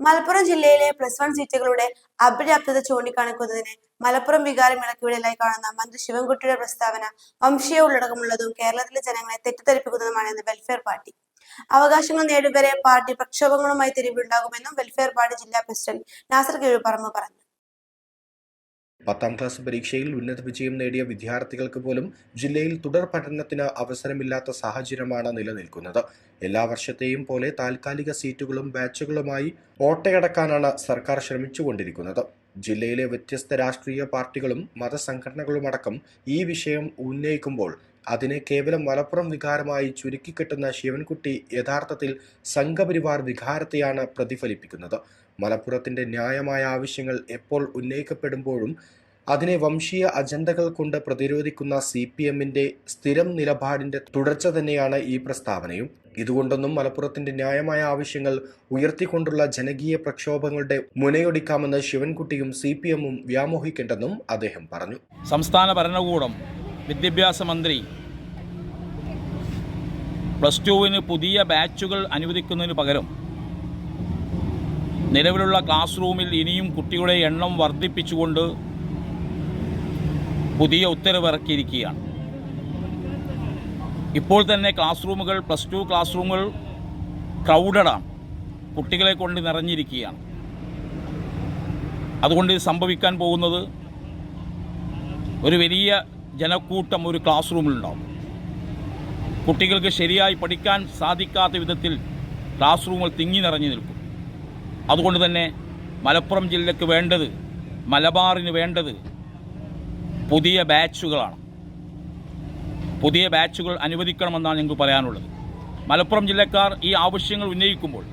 മലപ്പുറം ജില്ലയിലെ plus one സീറ്റുകളുടെ അപര്യാപ്തത ചൂണ്ടിക്കാണിക്കുന്നതിന് മലപ്പുറം വികാരം ഇളക്കിവിടലായി കാണുന്ന മന്ത്രി ശിവൻകുട്ടിയുടെ പ്രസ്താവന വംശീയ ഉള്ളടക്കമുള്ളതും കേരളത്തിലെ ജനങ്ങളെ തെറ്റിദ്ധരിപ്പിക്കുന്നതുമാണെന്ന് വെൽഫെയർ പാർട്ടി അവകാശങ്ങൾ നേടും വരെ പാർട്ടി പ്രക്ഷോഭങ്ങളുമായി തെരുവിലുണ്ടാകുമെന്നും വെൽഫെയർ പാർട്ടി ജില്ലാ പ്രസിഡന്റ് നാസർ കീഴുപറമ്പ് പറഞ്ഞു. പത്താം ക്ലാസ് പരീക്ഷയിൽ ഉന്നത വിജയം നേടിയ വിദ്യാർത്ഥികൾക്ക് പോലും ജില്ലയിൽ തുടർ പഠനത്തിന് അവസരമില്ലാത്ത സാഹചര്യമാണ് നിലനിൽക്കുന്നത്. എല്ലാ വർഷത്തെയും പോലെ താൽക്കാലിക സീറ്റുകളും ബാച്ചുകളുമായി ഓട്ടയടക്കാനാണ് സർക്കാർ ശ്രമിച്ചുകൊണ്ടിരിക്കുന്നത്. ജില്ലയിലെ വ്യത്യസ്ത രാഷ്ട്രീയ പാർട്ടികളും മതസംഘടനകളുമടക്കം ഈ വിഷയം ഉന്നയിക്കുമ്പോൾ അതിനെ കേവലം മലപ്പുറം വികാരമായി ചുരുക്കിക്കെട്ടുന്ന ശിവൻകുട്ടി യഥാർത്ഥത്തിൽ സംഘപരിവാർ വികാരത്തെയാണ് പ്രതിഫലിപ്പിക്കുന്നത്. മലപ്പുറത്തിന്റെ ന്യായമായ ആവശ്യങ്ങൾ എപ്പോൾ ഉന്നയിക്കപ്പെടുമ്പോഴും അതിനെ വംശീയ അജണ്ടകൾ കൊണ്ട് പ്രതിരോധിക്കുന്ന സി പി എമ്മിന്റെ സ്ഥിരം നിലപാടിന്റെ തുടർച്ച തന്നെയാണ് ഈ പ്രസ്താവനയും. ഇതുകൊണ്ടൊന്നും മലപ്പുറത്തിന്റെ ന്യായമായ ആവശ്യങ്ങൾ ഉയർത്തിക്കൊണ്ടുള്ള ജനകീയ പ്രക്ഷോഭങ്ങളുടെ മുനയൊടിക്കാമെന്ന് ശിവൻകുട്ടിയും സി പി എമ്മും വ്യാമോഹിക്കേണ്ടെന്നും അദ്ദേഹം പറഞ്ഞു. സംസ്ഥാന ഭരണകൂടം വിദ്യാഭ്യാസ മന്ത്രി പ്ലസ് ടുവിന് പുതിയ ബാച്ചുകൾ അനുവദിക്കുന്നതിന് പകരം നിലവിലുള്ള ക്ലാസ് റൂമിൽ ഇനിയും കുട്ടികളുടെ എണ്ണം വർദ്ധിപ്പിച്ചുകൊണ്ട് പുതിയ ഉത്തരവ് ഇറക്കിയിരിക്കുകയാണ് ഇപ്പോൾ തന്നെ ക്ലാസ് റൂമുകൾ പ്ലസ് ടു ക്ലാസ് റൂമുകൾ ക്രൗഡഡാണ് കുട്ടികളെ കൊണ്ട് നിറഞ്ഞിരിക്കുകയാണ്. അതുകൊണ്ട് സംഭവിക്കാൻ പോകുന്നത് ഒരു വലിയ ജനക്കൂട്ടം ഒരു ക്ലാസ് റൂമിലുണ്ടാവും കുട്ടികൾക്ക് ശരിയായി പഠിക്കാൻ സാധിക്കാത്ത വിധത്തിൽ ക്ലാസ് റൂമുകൾ തിങ്ങി നിറഞ്ഞു നിൽക്കും. അതുകൊണ്ട് തന്നെ മലപ്പുറം ജില്ലയ്ക്ക് വേണ്ടത് മലബാറിന് വേണ്ടത് പുതിയ ബാച്ചുകളാണ്. പുതിയ ബാച്ചുകൾ അനുവദിക്കണമെന്നാണ് ഞങ്ങൾക്ക് പറയാനുള്ളത്. മലപ്പുറം ജില്ലക്കാർ ഈ ആവശ്യങ്ങൾ ഉന്നയിക്കുമ്പോൾ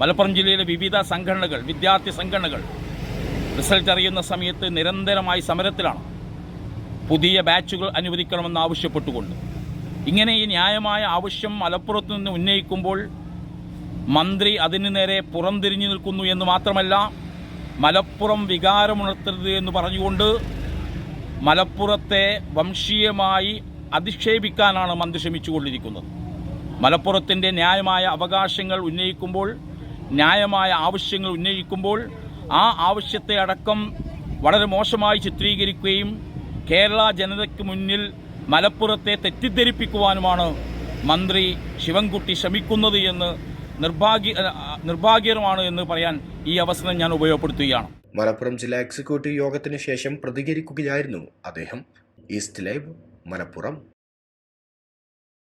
മലപ്പുറം ജില്ലയിലെ വിവിധ സംഘടനകൾ വിദ്യാർത്ഥി സംഘടനകൾ റിസൾട്ട് അറിയുന്ന സമയത്ത് നിരന്തരമായി സമരത്തിലാണ് പുതിയ ബാച്ചുകൾ അനുവദിക്കണമെന്ന് ആവശ്യപ്പെട്ടുകൊണ്ട്. ഇങ്ങനെ ഈ ന്യായമായ ആവശ്യം മലപ്പുറത്ത് നിന്ന് ഉന്നയിക്കുമ്പോൾ മന്ത്രി അതിനു നേരെ പുറംതിരിഞ്ഞു നിൽക്കുന്നു എന്ന് മാത്രമല്ല മലപ്പുറം വികാരമുണർത്തരുത് എന്ന് പറഞ്ഞുകൊണ്ട് മലപ്പുറത്തെ വംശീയമായി അധിക്ഷേപിക്കാനാണ് മന്ത്രി ശ്രമിച്ചുകൊണ്ടിരിക്കുന്നത്. മലപ്പുറത്തിന്റെ ന്യായമായ അവകാശങ്ങൾ ഉന്നയിക്കുമ്പോൾ ന്യായമായ ആവശ്യങ്ങൾ ഉന്നയിക്കുമ്പോൾ ആ ആവശ്യത്തെ അടക്കം വളരെ മോശമായി ചിത്രീകരിക്കുകയും കേരള ജനതയ്ക്ക് മുന്നിൽ മലപ്പുറത്തെ തെറ്റിദ്ധരിപ്പിക്കുവാനുമാണ് മന്ത്രി ശിവൻകുട്ടി ശ്രമിക്കുന്നത് എന്ന് നിർഭാഗ്യ നിർഭാഗ്യകരമാണ് എന്ന് പറയാൻ ഈ അവസരം ഞാൻ ഉപയോഗപ്പെടുത്തുകയാണ്. മലപ്പുറം ജില്ലാ എക്സിക്യൂട്ടീവ് യോഗത്തിന് ശേഷം പ്രതികരിക്കുകയായിരുന്നു അദ്ദേഹം. East Live Malappuram.